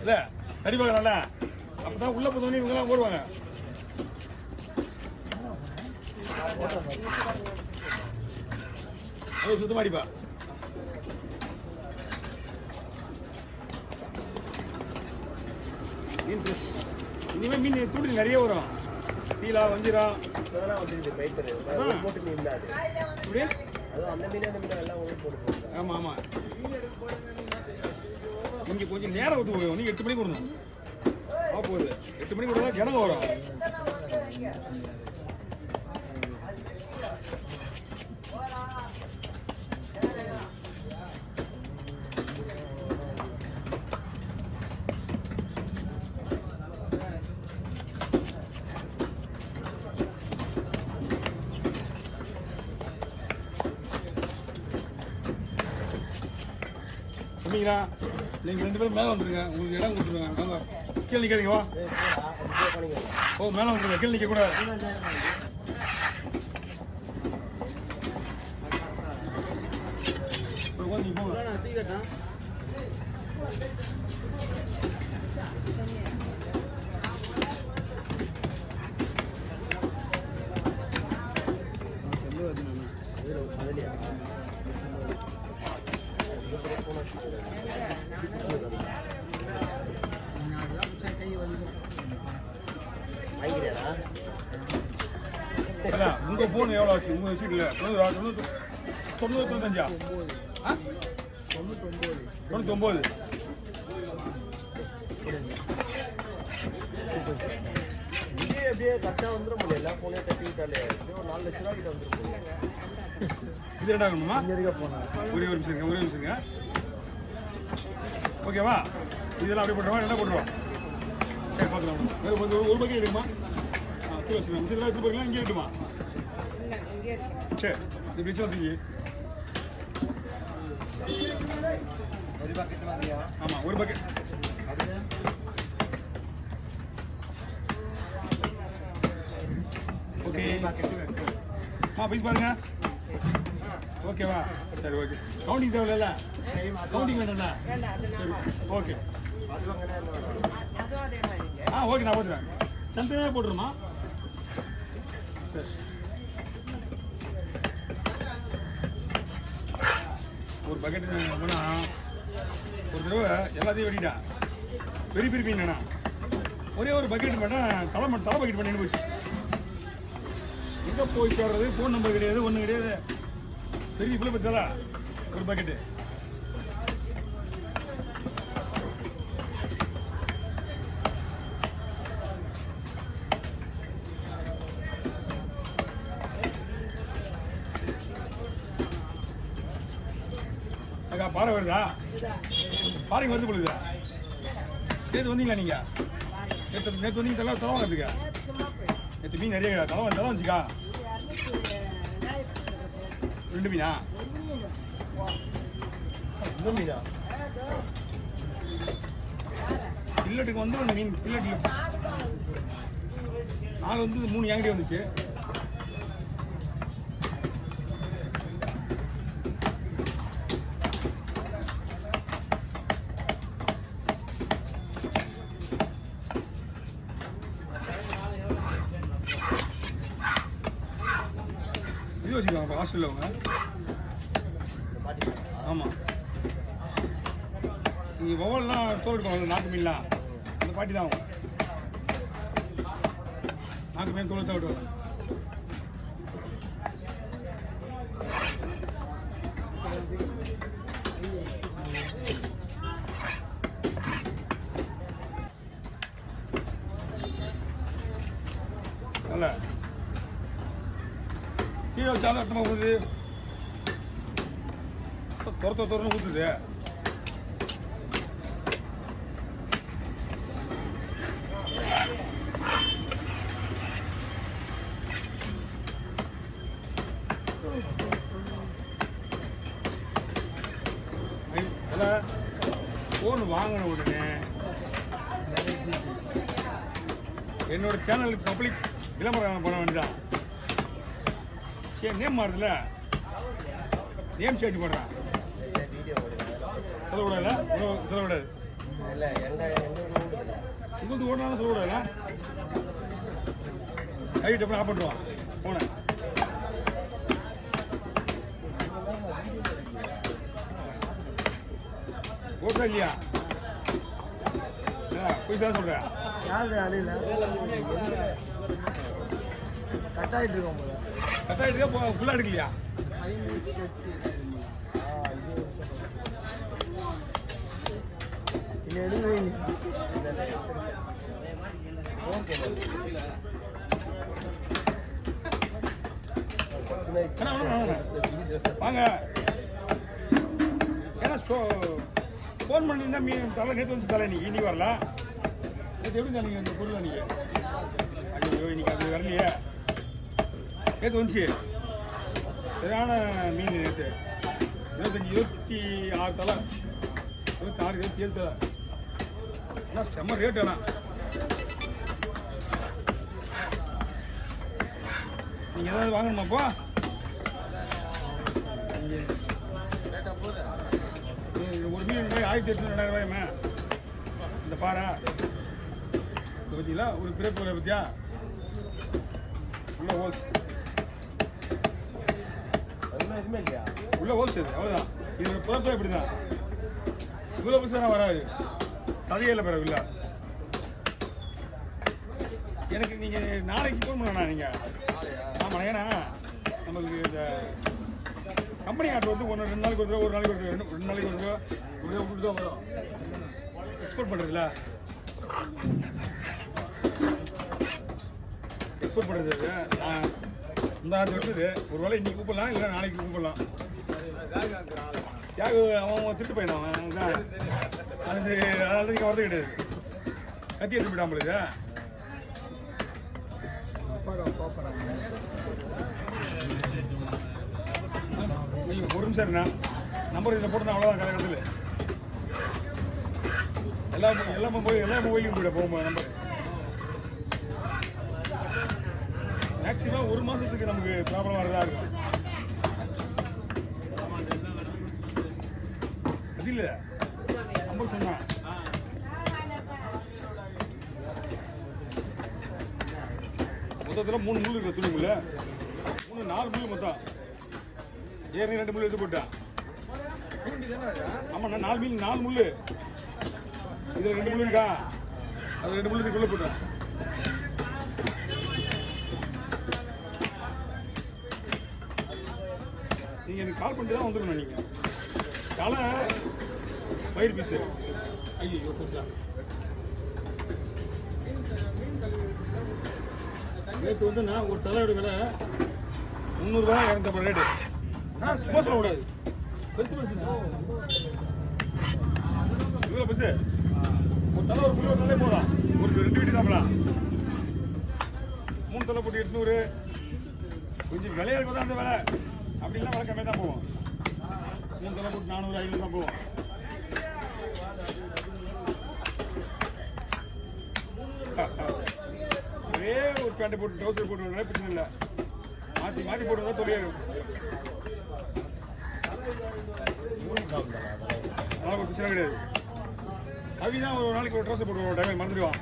இல்ல சரி பார்க்கறல அப்பதான் உள்ள போதோன்னு இவங்கெல்லாம் ஓடுவாங்க. அது சுத்தமா அடிப்பா. மீன் ஃப்ரெஷ் இனிமே மீன் தூண்டில் நிறைய வரும். சீலா வஞ்சிரா. இப்பதான் வந்துருக்குது மைத்தரு ஒரு போட்டு மீன் தான் அந்த கொஞ்சம் நேரம் விட்டு போகும் நீங்க எட்டு மணிக்கு விடணும். ஆ போகுது. எட்டு மணிக்கு விடலாம் ஜனங்க வரும். சொன்னீங்களா நீங்கள் ரெண்டு பேரும் மேலே வந்துருங்க. உங்களுக்கு இடம் கொடுத்துருங்க வாங்க. கீழே நிக்காதீங்க வா. ஓ மேலே வந்துருங்க. கீழே நிக்க கூடாது. போய் போங்க ஆச்சு உங்க சீட்ல தொண்ணூறு தொண்ணூறு தொண்ணூறு தொண்ணூத்தஞ்சா ஆ? தொண்ணூத்தி ஒன்பது இதே அப்படியே கரெக்டா வந்துட முடியல. எல்லா போனையும் கட்டி விட்டாலே எப்படியும் ஒரு நாலு லட்ச ரூபா கிட்ட வந்துருக்கும் இது ரெண்டா வேணுமா? இங்க இருக்க போனா ஒரே ஒரு நிமிஷம். ஓகேவா இதெல்லாம் போட்டுருவா என்ன போட்டுருவா சரி ஒரு பக்கம் இருக்குமா? ஆ வச்சுக்கலாம் இதெல்லாம் எடுத்து இங்கே இருக்குமா? சரி இது பிடிச்சி வந்துங்க ஒரு பாக்கெட் வாங்கியா ஆமாம் ஒரு பக்கெட் அதுல ஓகே பாக்கெட் ஆ பிடிச்சி பாருங்க ஓகேவா சரி ஓகே கவுண்டிங் தேவையில்ல கவுண்டிங் வேணும்ல சரி ஓகே அது வாங்கினா என்ன வேணும்? ஆ ஓகே நான் பார்த்துறேன் தனித்தனியாக போட்டுருமா சரி ஒரு பக்கெட் போனால் ஒரு தடவை எல்லாத்தையும் வெட்டிட்டான் பெரிய பெரிய மீன் வேணா ஒரே ஒரு பக்கெட் மட்டும் தலை மட்டும் தலை பக்கெட் பண்ணி போச்சு. எங்கே போய் சேர்றது? ஃபோன் நம்பர் கிடையாது ஒன்றும் கிடையாது. பெரிய பிள்ளை பற்றி ஒரு பக்கெட்டு பாறை வருதா? பாருங்க வந்து பொழுது நேற்று வந்தீங்களா நீங்க? நேற்று நேற்று வந்தீங்க தலை தலை வாங்கிறதுக்கு நேற்று மீன் நிறைய தலை தலை வந்துச்சுக்கா ரெண்டு மீனா? ரெண்டு மீனா? பில்லட்டுக்கு வந்து ஒன்று மீன் பில்லட்டில் நாலு வந்து மூணு ஏங்கடி வந்துச்சு இது வச்சுக்கோங்க ஹாஸ்டலில் அவங்க. பாட்டி ஆமாம் நீங்கள் ஒவ்வொருலாம் தோல் நாட்டு மீன்லாம். அந்த பாட்டி தான் அவங்க. நாட்டு மீன் தோல் தான் விடுவாங்க நல்ல கீழே வச்சாலும் அர்த்தமாக போகுது துரத்த துறன்னு ஊற்றுது ஃபோன் வாங்கின உடனே என்னோட சேனலுக்கு பப்ளிக் விளம்பரம் பண்ண வேண்டியதான் சரி நேம் மாறுதுல நேம் சேஞ்ச் பண்ணுறான் சொல்லக்கூடாதுல சொல்லக்கூடாது உங்களுக்கு ஓடனாலும் சொல்லக்கூடாதுல கைட்டு அப்புறம் ஆஃப் பண்ணுவான் போனேன் ஓட்டா இல்லையா? பொய் தான் சொல்கிறேன் யாரு அழியில கட் ஆயிட்டு இருக்கோம் போல. கட்டாயிட்டு ஃபுல்லாக எடுக்கலையா? வாங்க ஏன்னா ஃபோன் பண்ணியிருந்தா மீ தலை நேற்று வந்து தலை இன்னைக்கு இன்னைக்கு வரல. நேற்று எப்படி தான் நீங்கள் இந்த பொருள் அன்றைக்கி ஐயோ இன்னைக்கு அது வரலையே. நேற்று வந்துச்சு. சரியான மீன் நேற்று இருபத்தஞ்சி இருபத்தி ஆறு தலை. இருபத்தி ஆறு இருபத்தி ஏழு தலை. ஆனால் செம்ம ரேட் ஆனால் நீங்கள் ஏதாவது வாங்கணுமாப்பா நீங்கள் ஒரு மீன் ரூபாய் ஆயிரத்தி எட்நூறு ரெண்டாயிரம் ரூபாயுமே இந்த பாறை. இது பார்த்தீங்களா ஒரு பிறப்பு பற்றியா பத்தியா? ஹோல்ஸ் எதுவுமே இல்லையா? உள்ள ஹோல்ஸ் இது அவ்வளோதான் இதோட பிறப்பு இப்படி தான் இவ்வளோ பைசா வராது சதையில் பிறகு இல்லை எனக்கு நீங்கள் நாளைக்கு ஃபோன் பண்ணண்ணா நீங்கள் ஆமாம் ஏன்னா நமக்கு இந்த கம்பெனி ஆர்டர் வந்து ஒன்று ரெண்டு நாளைக்கு ஒரு தடவை ஒரு நாளைக்கு ஒரு ரெண்டு ரெண்டு நாளைக்கு ஒரு தடவை ஒரு தடவை கொடுத்து வரும். எக்ஸ்போர்ட் பண்ணுறதுல எக்ஸ்போர்ட் பண்ணுறது நான் இந்த ஆர்டர் இருக்குது. ஒரு வேளை இன்னைக்கு கூப்பிடலாம் இல்லை நாளைக்கு கூப்பிடலாம். தியாகு அவன் அவன் திட்டு போயிடும் அவன் அது அதனால நீங்கள் வரது கிடையாது கத்தி எடுத்து போயிடாமல் உங்களுக்கு ஐயோ, ஒரு நிமிஷம் என்ன நம்பர் இதில் போட்டு அவ்வளோதான் கலக்கத்தில் எல்லாமே எல்லாமே போய் எல்லாமே போய் போயிட போகும்போது நம்பர். மேக்ஸிமம் ஒரு மாதத்துக்கு நமக்கு ப்ராப்ளம் வரதா இருக்கும் அது இல்லை. நம்பர் சொன்னா. மொத்தத்தில் மூணு முள் இருக்கு துணி முள்ள. மூணு நாலு முள் மொத்தம். ஏற்கனவே ரெண்டு முள் எடுத்து போட்டேன். ஆமாண்ணா நாலு மீன் நாலு முள். இதில் ரெண்டு முள் இருக்கா? அது ரெண்டு முள் இதுக்குள்ளே போட்டேன். நீங்கள் எனக்கு கால் பண்ணிட்டு தான் வந்துடணும் நீங்கள் தலை பயிர் பீஸு. ஐயோ கொஞ்சம். ரேட்டு வந்து நான் ஒரு தலையோட விலை முந்நூறுரூவா இரநூத்தம்பது ரேட்டு. ஆ சும்மா சொல்லக்கூடாது பெருசு பெருசுண்ணா இவ்வளோ பெருசு? ஒரு தலை ஒரு முந்நூறு தலை போகலாம் ஒரு ரெண்டு வீட்டு சாப்பிடலாம் மூணு தலை போட்டு எட்நூறு. கொஞ்சம் விலையா இருக்கும் அந்த விலை. அப்படின்னா வர கம்மியாக தான் போவோம். மூணு தலை போட்டு நானூறு ஐநூறு தான் போவோம். ஒரே ஒரு பேண்ட் போட்டு ட்ரௌசர் போட்டு வரல பிரச்சனை இல்லை. மாற்றி மாற்றி போட்டு தான் தொழில் அதெல்லாம் ஒரு பிரச்சனை கிடையாது. கவி தான் ஒரு நாளைக்கு ஒரு ட்ரௌசர் போட்டு ஒரு டைம் மறந்துடுவான்.